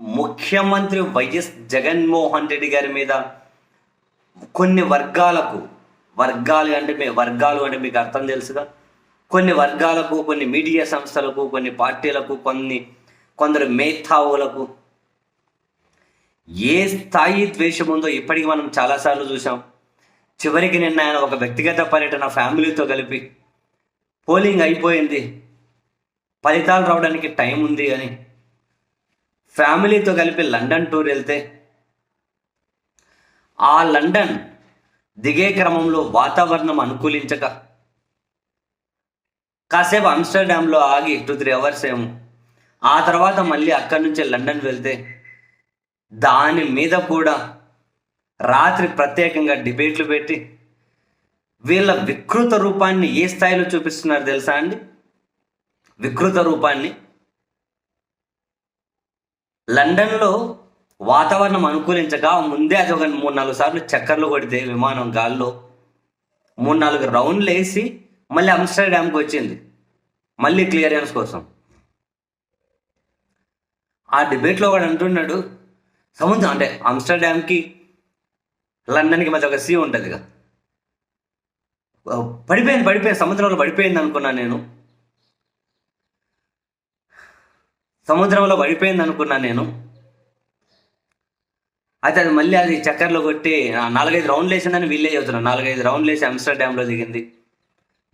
ముఖ్యమంత్రి వైఎస్ జగన్మోహన్ రెడ్డి గారి మీద కొన్ని వర్గాలకు వర్గాలు అంటే మీ వర్గాలు అంటే మీకు అర్థం తెలుసుగా? కొన్ని వర్గాలకు కొన్ని మీడియా సంస్థలకు కొన్ని పార్టీలకు కొన్ని కొందరు మేధావులకు ఏ స్థాయి ద్వేషం ఉందో ఇప్పటికి మనం చాలాసార్లు చూసాం చివరికి నిన్న ఆయన ఒక వ్యక్తిగత పర్యటన ఫ్యామిలీతో కలిపి పోలింగ్ అయిపోయింది. ఫలితాలు రావడానికి టైం ఉంది అని. ఫ్యామిలీతో కలిపి లండన్ టూర్ వెళ్తే ఆ లండన్ దిగే క్రమంలో వాతావరణం అనుకూలించక కాసేపు ఆమ్స్టర్డామ్లో ఆగి టూ త్రీ అవర్స్ ఏమో. ఆ తర్వాత మళ్ళీ అక్కడి నుంచి లండన్ వెళ్తే దాని మీద కూడా రాత్రి ప్రత్యేకంగా డిబేట్లు పెట్టి వీళ్ళ వికృత రూపాన్ని ఏ స్థాయిలో చూపిస్తున్నారు తెలుసా అండి? వికృత రూపాన్ని లండన్లో వాతావరణం అనుకూలించక ముందే అది ఒక మూడు నాలుగు సార్లు చక్కర్లు కొడితే విమానం గాల్లో మూడు నాలుగు రౌండ్లు వేసి మళ్ళీ అమ్స్టర్డామ్కి వచ్చింది. మళ్ళీ క్లియరెన్స్ కోసం. ఆ డిబేట్లో వాడు అంటున్నాడు సముద్రం అంటే అమ్స్టర్డామ్కి లండన్కి మధ్య ఒక సీ ఉంటుందిగా. పడిపోయింది పడిపోయింది సముద్రంలో పడిపోయింది అనుకున్నాను నేను. సముద్రంలో పడిపోయింది అనుకున్నాను నేను. అయితే అది మళ్ళీ అది చక్కర్లో కొట్టి నాలుగైదు రౌండ్లు వేసిందని వీళ్ళే చెబుతున్నారు. నాలుగైదు రౌండ్లు వేసి ఆమ్స్టర్డామ్లో దిగింది.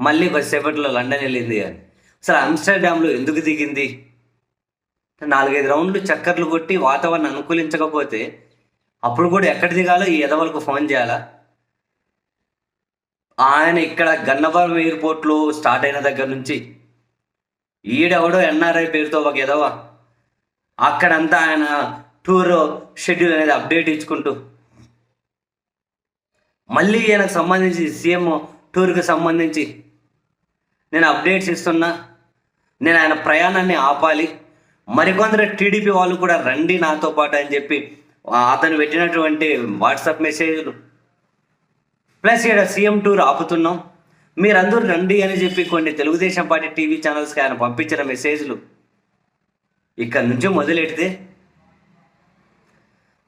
మళ్ళీ కొద్దిసేపట్లో లండన్ వెళ్ళింది అని అసలు ఆమ్స్టర్డామ్లో ఎందుకు దిగింది? నాలుగైదు రౌండ్లు చక్కర్లు కొట్టి వాతావరణం అనుకూలించకపోతే అప్పుడు కూడా ఎక్కడ దిగాలో ఈ ఎదవలకు ఫోన్ చేయాలా? ఆయన ఇక్కడ గన్నవరం ఎయిర్పోర్ట్లో స్టార్ట్ అయిన దగ్గర నుంచి ఈడెవడో ఎన్ఆర్ఐ పేరుతో ఒక ఎదవ అక్కడంతా ఆయన టూర్ షెడ్యూల్ అనేది అప్డేట్ ఇచ్చుకుంటూ. మళ్ళీ ఈయనకు సంబంధించి సీఎం టూర్కి సంబంధించి నేను అప్డేట్స్ ఇస్తున్నా నేను ఆయన ప్రయాణాన్ని ఆపాలి. మరికొందరు టీడీపీ వాళ్ళు కూడా రండి నాతో పాటు అని చెప్పి అతను పెట్టినటువంటి వాట్సాప్ మెసేజ్లు. ప్లస్ ఇక్కడ సీఎం టూర్ ఆపుతున్నాం. మీరందరూ రండి అని చెప్పి కొన్ని తెలుగుదేశం పార్టీ టీవీ ఛానల్స్కి ఆయన పంపించిన మెసేజ్లు. ఇక్కడ నుంచి మొదలెడితే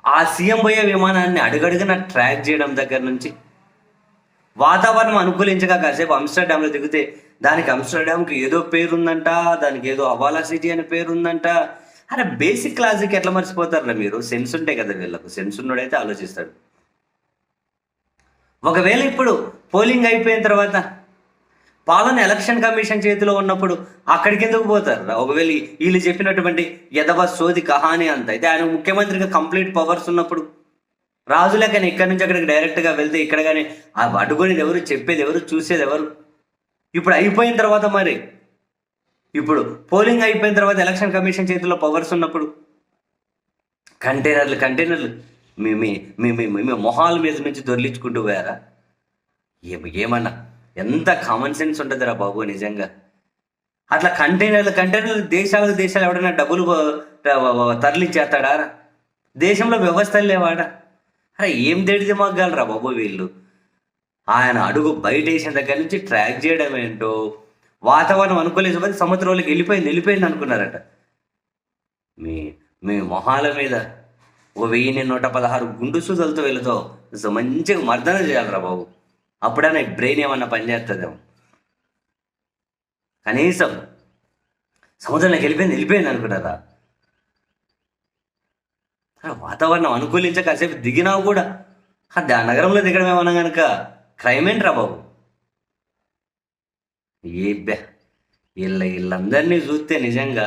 ఆ సీఎం పోయే విమానాన్ని అడుగడుగున ట్రాక్ చేయడం దగ్గర నుంచి వాతావరణం అనుకూలించగా కాసేపు ఆమ్స్టర్డామ్లో దిగితే దానికి ఆమ్స్టర్డామ్కి ఏదో పేరు ఉందంట దానికి ఏదో అవాలా సిటీ అని పేరు ఉందంట అరే బేసిక్ లాజిక్ ఎట్లా మర్చిపోతారా మీరు? సెన్స్ ఉంటే కదా వీళ్ళకు. సెన్స్ ఉన్నోడైతే ఆలోచిస్తాడు. ఒకవేళ ఇప్పుడు పోలింగ్ అయిపోయిన తర్వాత పాలన ఎలక్షన్ కమిషన్ చేతిలో ఉన్నప్పుడు అక్కడికి ఎందుకు పోతారు? ఒకవేళ వీళ్ళు చెప్పినటువంటి యదవ సోది కహాని అంత అయితే ఆయన ముఖ్యమంత్రిగా కంప్లీట్ పవర్స్ ఉన్నప్పుడు రాజులే కానీ ఇక్కడి నుంచి అక్కడికి డైరెక్ట్గా వెళ్తే ఇక్కడ కానీ ఆ అడుగునేది ఎవరు చెప్పేది ఎవరు చూసేది ఎవరు? ఇప్పుడు అయిపోయిన తర్వాత మరి? ఇప్పుడు పోలింగ్ అయిపోయిన తర్వాత ఎలక్షన్ కమిషన్ చేతిలో పవర్స్ ఉన్నప్పుడు కంటైనర్లు కంటైనర్లు మీ మీ మీ మీ మొహాల మీద నుంచి దొరిలించుకుంటూ పోయారా? ఏమన్నా ఎంత కామన్ సెన్స్ ఉంటుందిరా బాబు నిజంగా. అట్లా కంటైనర్లు కంటైనర్లు దేశాలు దేశాలు ఎవడైనా డబ్బులు తరలిచ్చేస్తాడా? దేశంలో వ్యవస్థలు లేవాడా? అరే ఏం తెడితే మగ్గలరా బాబు వీళ్ళు. ఆయన అడుగు బయట వేసిన దగ్గర నుంచి ట్రాక్ చేయడం ఏంటో వాతావరణం అనుకోలేకపోతే సముద్రంలోకి వెళ్ళిపోయింది వెళ్ళిపోయింది అనుకున్నారట. మీ మీ మొహాల మీద ఓ వెయ్యి నూట పదహారు గుండు సూదలతో వెళుతో మంచిగా మర్దన చేయాలరా బాబు. అప్పుడైనా బ్రెయిన్ ఏమన్నా పనిచేస్తుందేమో కనీసం సముద్రంలోకి వెళ్ళిపోయింది వెళ్ళిపోయింది అనుకున్నారా వాతావరణం అనుకూలించక కాసేపు దిగినావు కూడా. ఆ దా- నగరంలో దిగడం ఏమన్నా కనుక క్రైమ్ ఏంట్రా బాబు? ఏ బ్యా వీళ్ళ వీళ్ళందరినీ చూస్తే నిజంగా